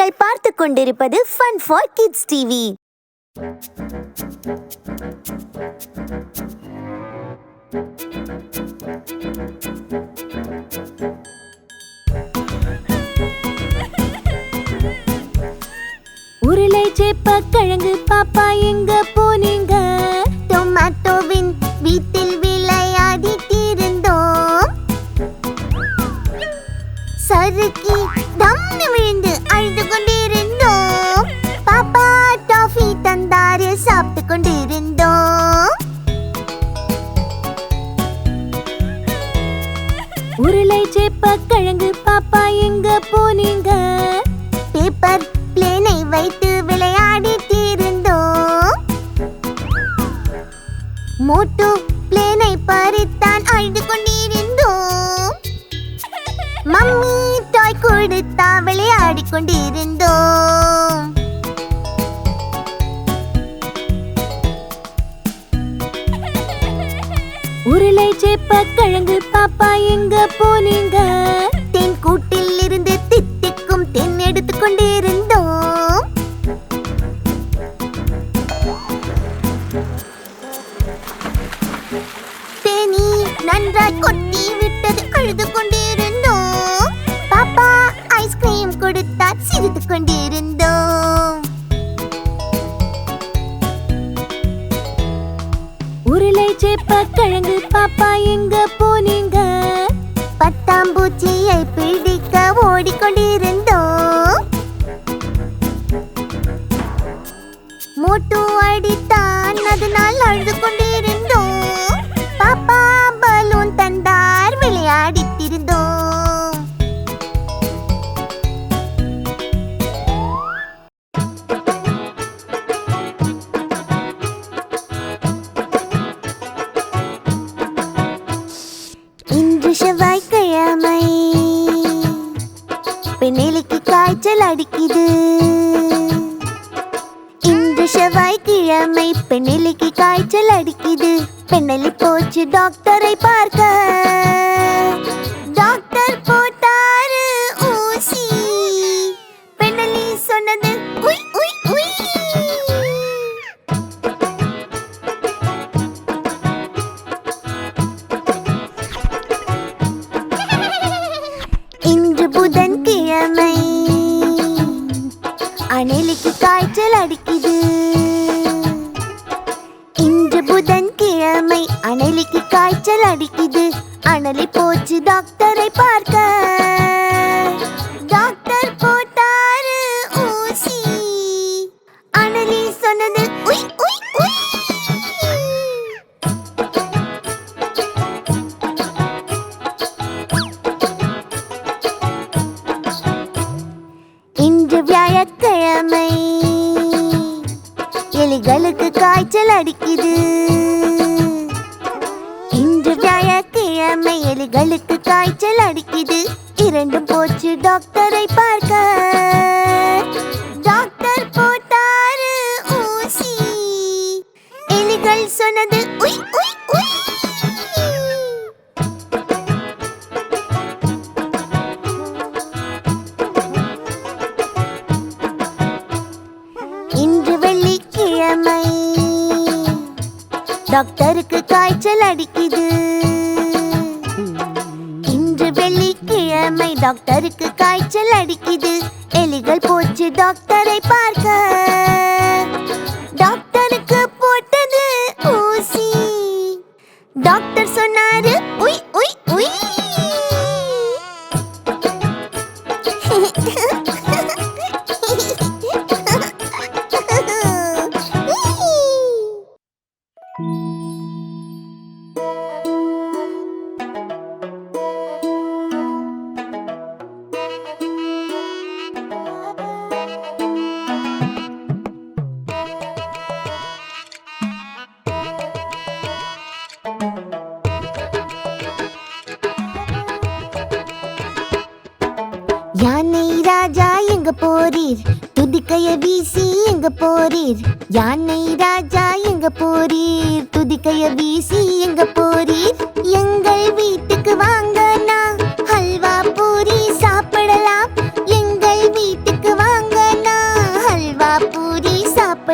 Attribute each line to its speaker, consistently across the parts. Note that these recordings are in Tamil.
Speaker 1: நீங்கள் பார்த்து கொண்டிருப்பது ஃபன் ஃபார் கிட்ஸ் டிவி உருளை சேப்ப கிழங்கு பாப்பா எங்க போனீங்க? டொமாட்டோவின் வீட்டில் விளையாடி சறுக்கி தம்னு விழுந்து அழுது கொண்டிருந்தோம் பாப்பா டாஃபி தந்தாரு சாப்பிட்டு கொண்டிருந்தோம். உருளை சேப்ப கிழங்கு பாப்பா எங்க போனீங்க? பேப்பர் பிளேனை வைத்து விளையாடி தீர்ந்தோம் மோட்டு பிளேனை பறித்தான் அழுது கொண்டிருந்தோம் மம்மி கொடுத்தா விளையாடி கொண்டிருந்தோம் உருளை சேப்ப கிழங்கு பாப்பா எங்க போனீங்க தேன் கூட்டில் இருந்து தித்திக்கும் தென் எடுத்து கொண்டிருந்தோம் தேனி நன்றாய் கொட்டி விட்டது அழுது கொண்டிருந்தோம் அப்பா எங்க போனீங்க? பத்தாம் பூச்சியை பிடிக்க ஓடிக்கொண்டிருந்தோம். மோட்டு அடித்தான். அதனால் அழுது மகளுக்கு காய்ச்சல் அடிக்குது.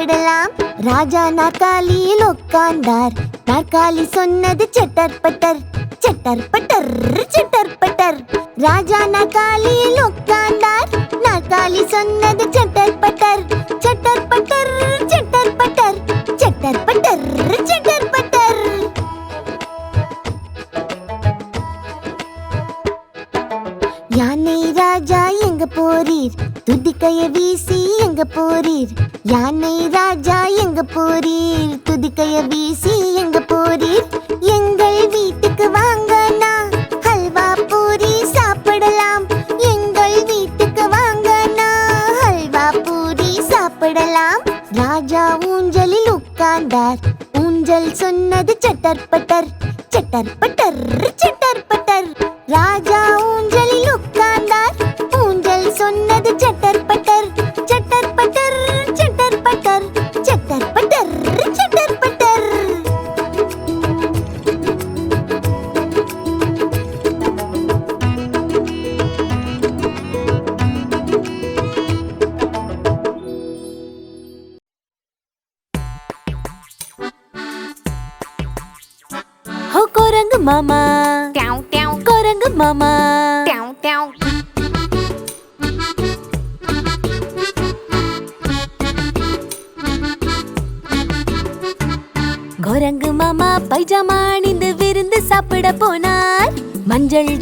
Speaker 1: ராஜா நாற்காலியில் உட்கார்ந்தார். நாற்காலி சொன்னது செட்டர் பட்டர் செட்டர் பட்டர் செட்டர் பட்டர் ராஜா நாற்காலியில் உட்கார்ந்தார். நாற்காலி சொன்னது செட்டர் பட்டர் எங்க போறீர்? துதிக்கைய வீசி எங்க போறீர்? யானை ராஜா எங்க போறீர்? துதிக்கைய வீசி எங்க போறீர்? எங்கள் வீட்டுக்கு வாங்கண்ணா ஹல்வா பூரி சாப்பிடலாம். எங்கள் வீட்டுக்கு வாங்கண்ணா ஹல்வா பூரி சாப்பிடலாம். ராஜா ஊஞ்சலில் உட்கார்ந்தார். ஊஞ்சல் சொன்னது சட்டர் பட்டர் சட்டர் பட்டர் சட்டர் பட்டர்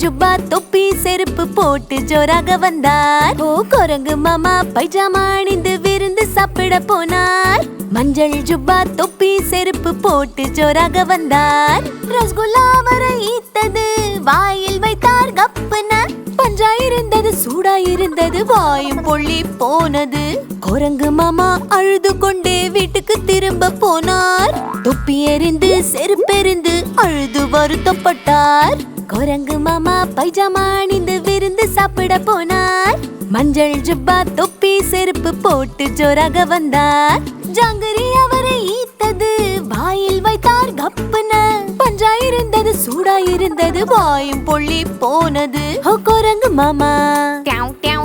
Speaker 1: ஜுப்பா தொப்பி செருப்பு போட்டு ஜோராக வந்தார். ஓ குரங்கு மாமா பைஜாமா அணிந்து விருந்து சாப்பிட போனார். மஞ்சள் ஜுப்பா தொப்பி செருப்பு போட்டு ஜோராக வந்தார். ரசகுல்லா வர ஈத்தது வாயில் வைத்தார் கப்புன. பஞ்சா இருந்தது சூடா இருந்தது வாயும் பொள்ளி போனது. குரங்கு மாமா அழுது கொண்டே வீட்டுக்கு திரும்ப போனார். தொப்பி எறிந்து செருப்பெறிந்து அழுது வருத்தப்பட்டார். குரங்கு மாமா பைஜாமா அணிந்து விருந்து சாப்பிட போனார். மஞ்சள் ஜுப்பா தொப்பி செருப்பு போட்டு ஜோராக வந்தார். ஜாங்கரி அவரை ஈத்தது வாயில் வைத்தார் கப்புன. பஞ்சா இருந்தது சூடா இருந்தது வாயும் பொள்ளி போனது. குரங்கு மாமா.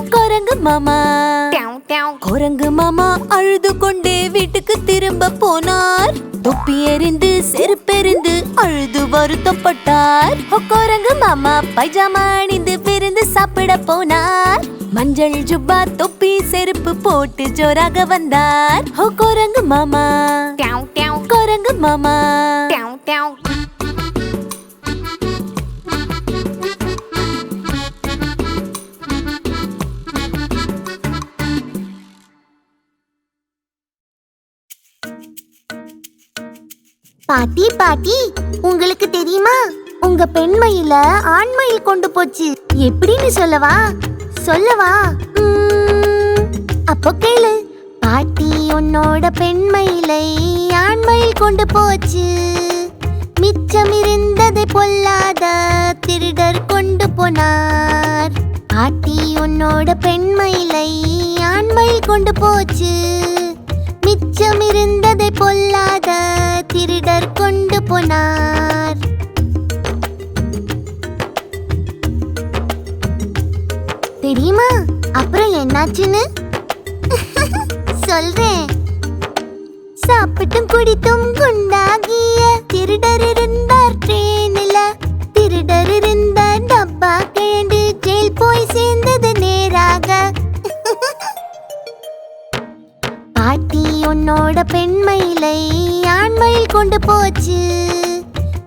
Speaker 1: குரங்கு மாமா. குரங்கு மாமா அழுது கொண்டே வீட்டுக்கு திரும்ப போனார். தொப்பி எறிந்து செருப்பெறிந்து அழுது வருத்தப்பட்டார். ஓ, மாமா பைஜாமா அணிந்து விருந்து சாப்பிட போனார். மஞ்சள் ஜுப்பா தொப்பி செருப்பு போட்டு ஜோராக வந்தார். ஓ குரங்கு மாமா.
Speaker 2: Tèo
Speaker 1: குரங்கு மாமா பாட்டி பாட்டி உங்களுக்கு தெரியுமா? உங்க பெண்மயில ஆண்மயில் கொண்டு போச்சு. எப்படின்னு சொல்லவா? சொல்லவா? உம், அப்போ கேளு. பாட்டி உன்னோட பெண்மயிலை ஆண்மயில் கொண்டு போச்சு. மிச்சம் இருந்ததை பொல்லாத திருடர் கொண்டு போனார். பாட்டி உன்னோட பெண்மயிலை ஆண்மயில் கொண்டு போச்சு. மிச்சம் இருந்ததை பொல்லாத போனார். தெரியுமா? அப்புறம் என்னாச்சுன்னு? சொல்றேன். சாப்பிட்டும் குடித்தும் குண்டாகிய திருடர் இருந்தார் ட்ரெயினில் திருடர் இருந்தார் டப்பா கேண்டு ஜெயில் போய் சேர்ந்தது நேராக. பாட்டி உன்னோட ஆண்மயில் கொண்டு போச்சு.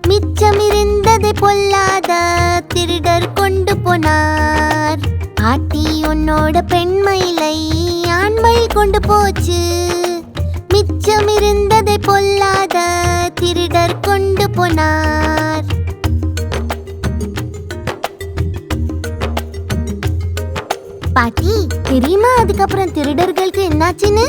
Speaker 1: மிச்சம் இருந்ததை பொல்லாத திருடர் கொண்டு போனார். பாட்டி உன்னோட பெண்மயிலை ஆண்மயில் கொண்டு போச்சு. மிச்சம் இருந்ததை பொல்லாத திருடர் கொண்டு போனார். பாட்டி தெரியுமா அதுக்கப்புறம் திருடர்களுக்கு என்னாச்சுன்னு?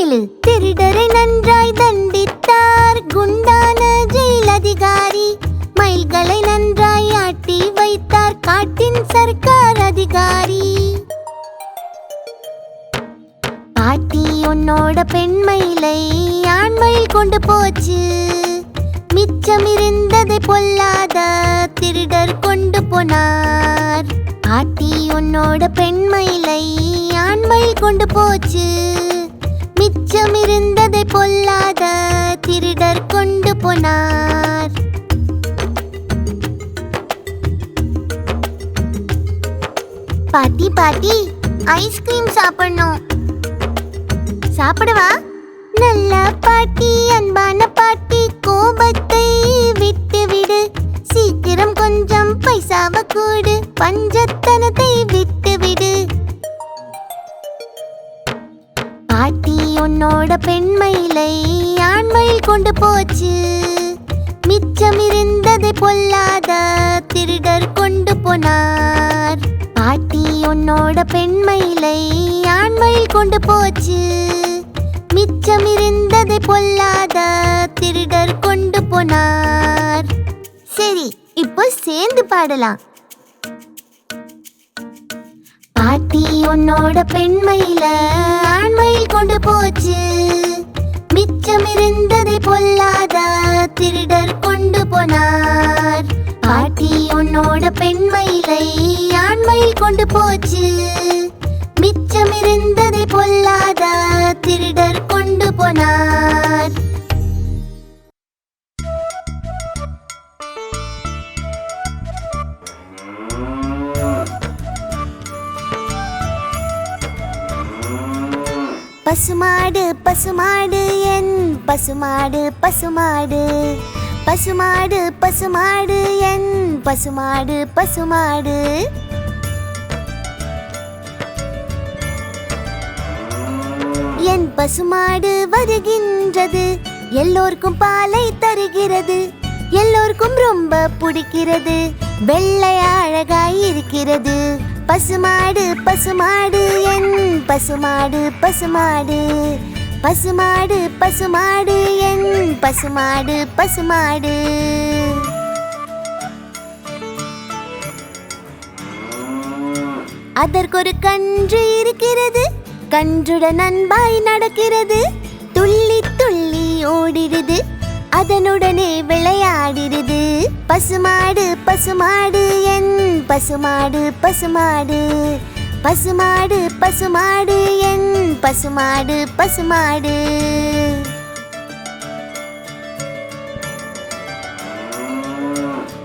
Speaker 1: ஏழு திருடரை நன்றாய் தண்டித்தார். குண்டான ஜெயில் அதிகாரி மயில்களை நன்றாய் ஆட்டி வைத்தார். காட்டின் சர்க்கார் அதிகாரி. பாட்டி உன்னோட பெண்மயிலை ஆண்மயில் கொண்டு போச்சு. மிச்சம் இருந்ததை பொல்லாத திருடர் கொண்டு போனார். பாட்டி உன்னோட பெண்மயிலை ஆண்மயில் கொண்டு போச்சு. கொஞ்சம் இருந்ததை பொல்லாத திருடர் கொண்டு போனார். பாட்டி பாட்டி ஐஸ்கிரீம் சாப்பிடணும். சாப்பிடுவா? நல்ல பாட்டி அன்பான பாட்டி கோபத்தை விட்டு விடு சீக்கிரம் கொஞ்சம் பைசாவ கூடு பஞ்சத்தனத்தை விட்டு விடு உன்னோட பெண்மயிலை ஆண்மயில் கொண்டு போச்சு. மிச்சம் இருந்ததை பொல்லாத திருடர் கொண்டு போனார். பாட்டி உன்னோட பெண்மயிலை ஆண்மயில் கொண்டு போச்சு. மிச்சம் இருந்ததை பொல்லாத திருடர் கொண்டு போனார். சரி இப்போ சேர்ந்து பாடலாம். பாட்டி உன்னோட பெண்மையில ஆண்மையில் கொண்டு போச்சு. மிச்சம் இருந்ததை பொல்லாத திருடர் கொண்டு போனார். பாட்டி உன்னோட பெண்மயிலை ஆண்மையில் கொண்டு போச்சு. மிச்சம் இருந்ததை பொல்லாத திருடர் கொண்டு போனார். பசுமாடு பசுமாடு என் பசுமாடு பசுமாடு. பசுமாடு பசுமாடு என் பசுமாடு பசுமாடு. என் பசுமாடு வருகின்றது எல்லோருக்கும் பாலை தருகிறது. எல்லோருக்கும் ரொம்ப பிடிக்கிறது வெள்ளை அழகாய் இருக்கிறது. பசுமாடு பசுமாடு என் பசுமாடு பசுமாடு. பசுமாடு பசுமாடு என் பசுமாடு பசுமாடு. அதற்கொரு கன்று இருக்கிறது கன்றுடன் அன்பாய் நடக்கிறது துள்ளி துள்ளி ஓடிடுது. அதனுடனே விளையாடிடுது பசுமாடு பசுமாடு என் பசுமாடு பசுமாடு. பசுமாடு பசுமாடு என் பசுமாடு பசுமாடு.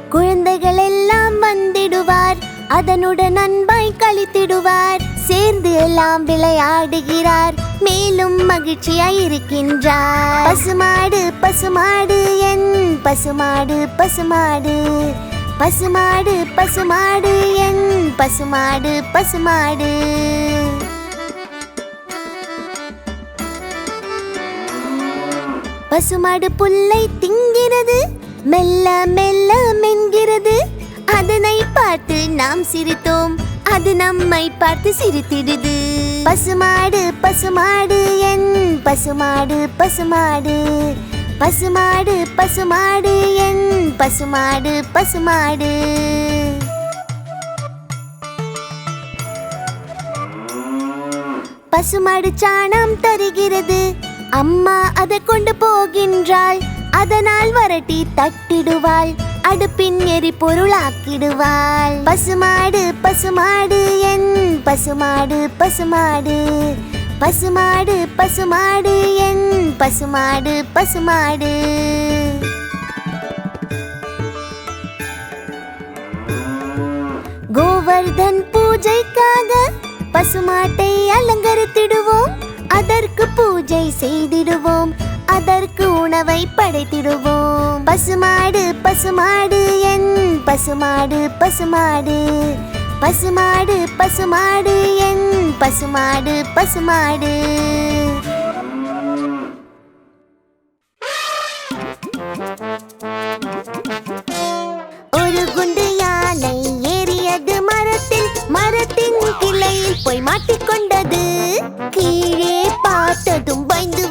Speaker 1: குழந்தைகள் எல்லாம் வந்திடுவார். அதனுடன் அன்பாய் கழித்திடுவார் சேர்ந்து எல்லாம் விளையாடுகிறார். மேலும் மகிழ்ச்சியாய் இருக்கின்றார் பசுமாடு பசுமாடு என் பசுமாடு பசுமாடு. பசுமாடு பசுமாடு என் பசுமாடு பசுமாடு. பசுமாடு புல்லை திங்கிறது மெல்ல மெல்ல மென்கிறது. அதனை பார்த்து நாம் சிரித்தோம் அது நம்மை பார்த்து சிரித்திடுது. பசுமாடு பசுமாடு என் பசுமாடு பசுமாடு. பசுமாடு பசுமாடு என் பசுமாடு பசுமாடு. பசுமாடு சாணம் தருகிறது. அம்மா அதை கொண்டு போகின்றாள். அதனால் வரட்டி தட்டிடுவாள். அடுப்பின் எரிபொருளாக்கிடுவாள் பசுமாடு பசுமாடு என் பசுமாடு பசுமாடு. பசுமாடு பசுமாடு என் பசுமாடு பசுமாடு. கோவர்தன் பூஜைக்காக பசுமாட்டை அலங்கரித்திடுவோம். அதற்கு பூஜை செய்திடுவோம். அதற்கு உணவை படைத்திடுவோம். பசுமாடு பசுமாடு என் பசுமாடு பசுமாடு. பசுமாடு பசுமாடு என் பசுமாடு பசுமாடு. ஒரு குண்டு யானை ஏறியது மரத்தில். மரத்தின் கிளையில் போய் மாட்டிக்கொண்டது. கீழே பார்த்ததும் பயந்து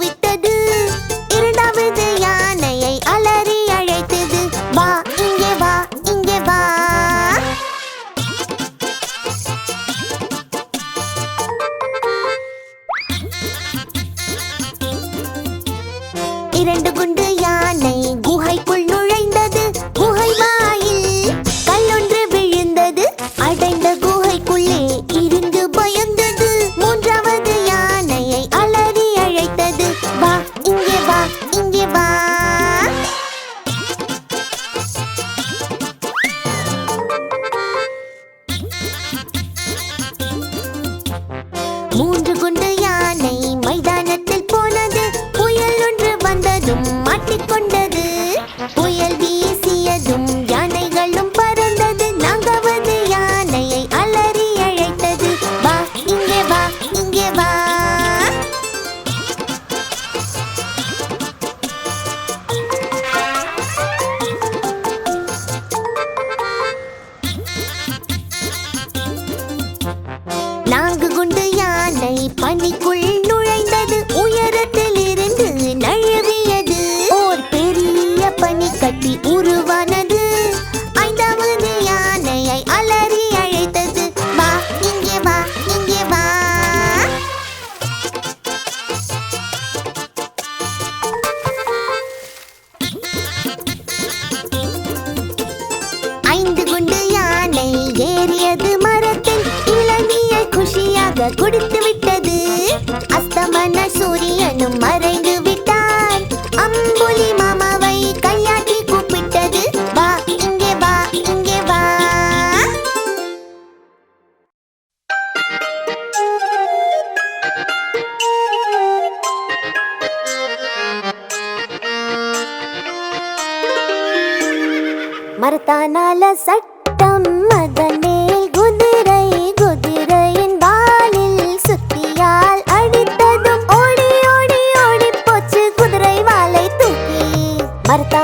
Speaker 1: Marta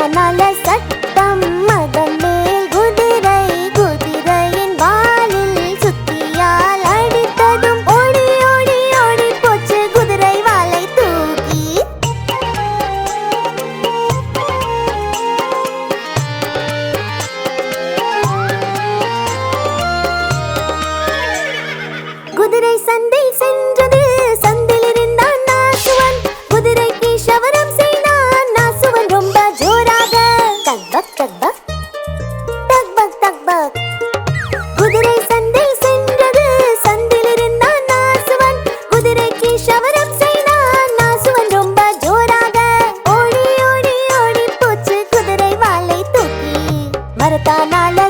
Speaker 1: करता नाला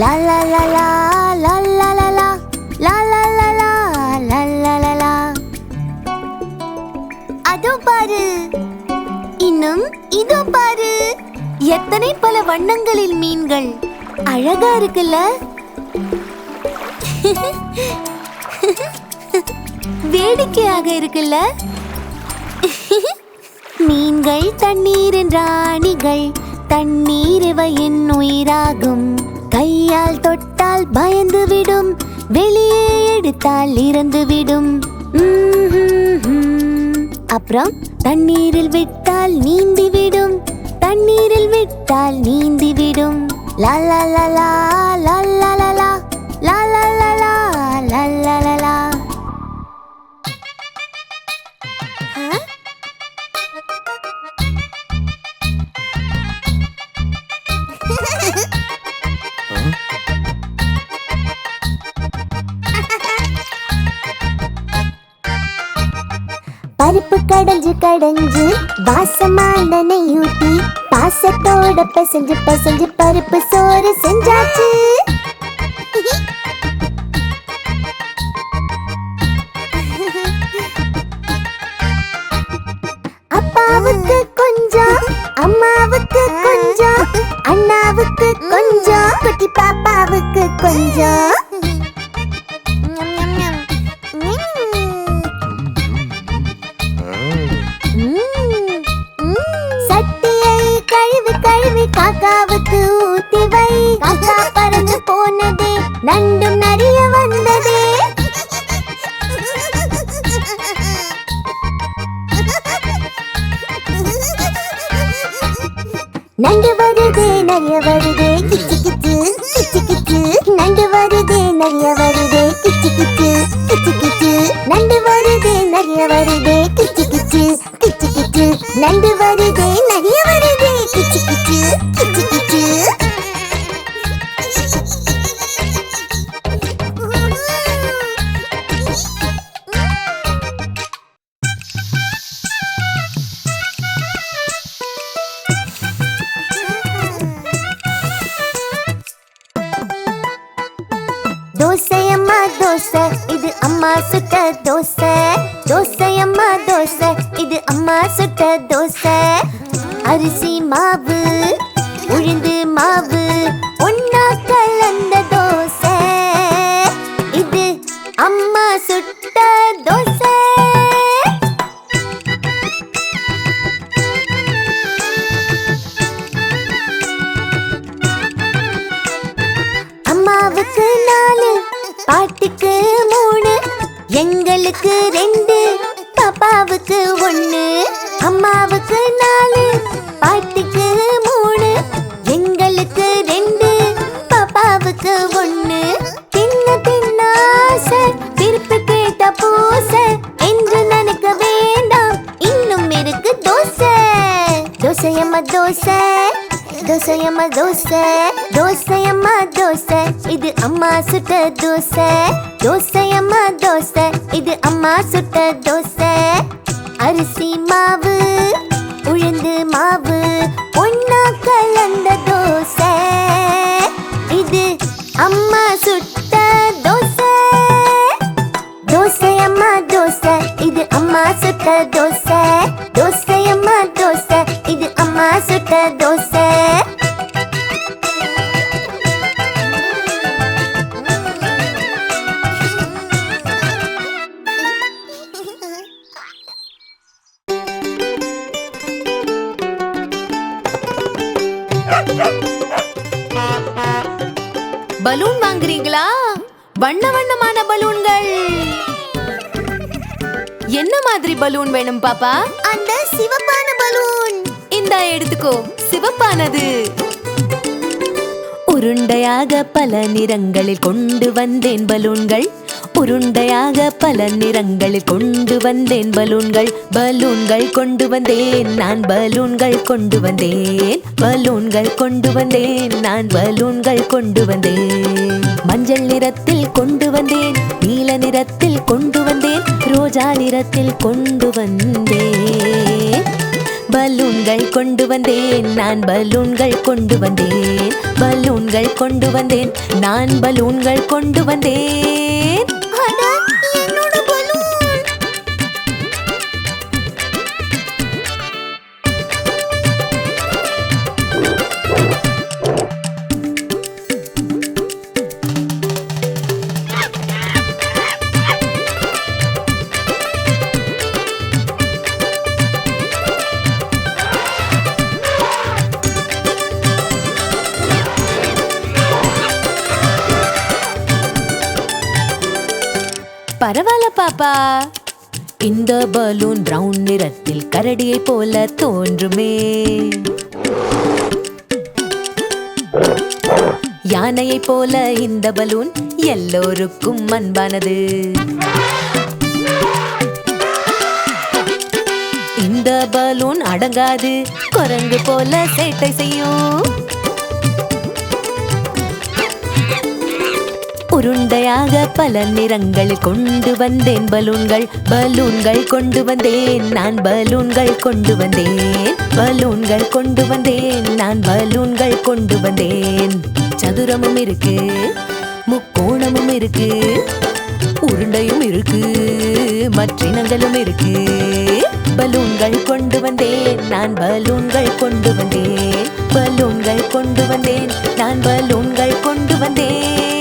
Speaker 1: லா லா லா லா லா லா லா லா லா லா லா லா லா லா லா லா அதோ பாரு இன்னும் இதோ பாரு
Speaker 2: எத்தனை பல வண்ணங்களில் மீன்கள் அழகா இருக்குல்ல வேடிக்கையாக இருக்குல்ல மீன்கள் தண்ணீரின் ராணிகள் தண்ணீர் இவையின் உயிராகும் கையால் தொட்டால் பயந்து விடும். வெளியே எடுத்தால் இறந்து விடும். அப்புறம் தண்ணீரில் விட்டால் நீந்தி விடும். தண்ணீரில் விட்டால் நீந்தி விடும். லா லா லா லா
Speaker 1: பருப்பு கடைஞ்சு கடைஞ்சு வாசமான நெய்யூட்டி பாசத்தோட பசஞ்சு பசஞ்சு பருப்பு சோறு செஞ்சாச்சு. அப்பாவுக்கு கொஞ்சம் அம்மாவுக்கு கொஞ்சம் அண்ணாவுக்கு கொஞ்சம் குட்டி பாப்பாவுக்கு கொஞ்சம். கழுவி கழுவி காக்காவுக்கு ஊத்தி வை. காக்கா பறந்து போனதே நண்டும் நிறைய வந்ததே. நண்டு வருதே நிறைய வருதே. கிச்சு கிச்சு கிச்சு கிச்சு. நண்டு வருதே நிறைய வருதே. கிச்சு கிச்சு கிச்சு கிச்சு. நண்டு வருதே நிறைய வருதே. கிச்சு கிச்சு கிச்சு கிச்சு. நண்டு வருதே தோசை அம்மா தோசை இது அம்மா சுட்ட தோசை. தோசை அம்மா தோசை இது அம்மா சுட்ட தோசை. அரிசி மாவு உளுந்து மாவு ஒன்னா கலந்த தோசை. பாட்டுக்கு மூணு எங்களுக்கு ரெண்டு பாப்பாவுக்கு ஒன்று அம்மாவுக்கு நாலு பாட்டுக்கு மூணு எங்களுக்கு ரெண்டு பாப்பாவுக்கு ஒன்று தின்ன தின்னாச திருப்பி கேட்ட பூச என்று நினைக்க வேண்டாம். இன்னும் இருக்கு தோசை. தோசையம்மா தோசை. தோசையம்மா தோசை. தோசையம்மா தோசை. இது அம்மா சுட்ட தோசை. தோசையம்மா தோசை. இது அம்மா சுட்ட தோசை. அரிசி மாவு உளுந்து மாவு ஒன்னா கலந்த தோசை. இது அம்மா சுட்ட தோசை. தோசையம்மா தோசை. இது அம்மா சுட்ட தோசை. தோசையம்மா தோசை. இது அம்மா சுட்ட
Speaker 2: பலூன் வாங்குறீங்களா? வண்ண வண்ணமான பலூன்கள். என்ன மாதிரி பலூன் வேணும் பாப்பா?
Speaker 1: அந்த சிவப்பான பலூன்.
Speaker 2: இந்தா எடுத்துக்கோ. சிவப்பானது. உருண்டையாக பல நிறங்களில் கொண்டு வந்தேன் பலூன்கள். உருண்டையாக பல நிறங்களில் கொண்டு வந்தேன் பலூன்கள் பலூன்கள் கொண்டு வந்தேன் நான் பலூன்கள் கொண்டு வந்தேன் பலூன்கள் கொண்டு வந்தேன் நான் பலூன்கள் கொண்டு வந்தேன் மஞ்சள் நிறத்தில் கொண்டு வந்தேன் நீல நிறத்தில் கொண்டு வந்தேன் ரோஜா நிறத்தில் கொண்டு வந்தேன் பலூன்கள் கொண்டு வந்தேன் நான் பலூன்கள் கொண்டு வந்தேன் பலூன்கள் கொண்டு வந்தேன் நான் பலூன்கள் கொண்டு வந்தேன் பாப்பா. இந்த பலூன் பிரவுன் நிறத்தில் கரடியை போல தோன்றுமே. யானையை போல இந்த பலூன் எல்லோருக்கும் அன்பானது. இந்த பலூன் அடங்காது குரங்கு போல சேட்டை செய்யும். உருண்டையாக பல நிறங்கள் கொண்டு வந்தேன். பலூன்கள் பலூன்கள் கொண்டு வந்தேன். நான் பலூன்கள் கொண்டு வந்தேன். பலூன்கள் கொண்டு வந்தேன். நான் பலூன்கள் கொண்டு வந்தேன். சதுரமும் இருக்கு முக்கோணமும் இருக்கு உருண்டையும் இருக்கு மற்றினங்களும் இருக்கு. பலூன்கள் கொண்டு வந்தேன். நான் பலூன்கள் கொண்டு வந்தேன். பலூன்கள் கொண்டு வந்தேன். நான் பலூன்கள் கொண்டு வந்தேன்.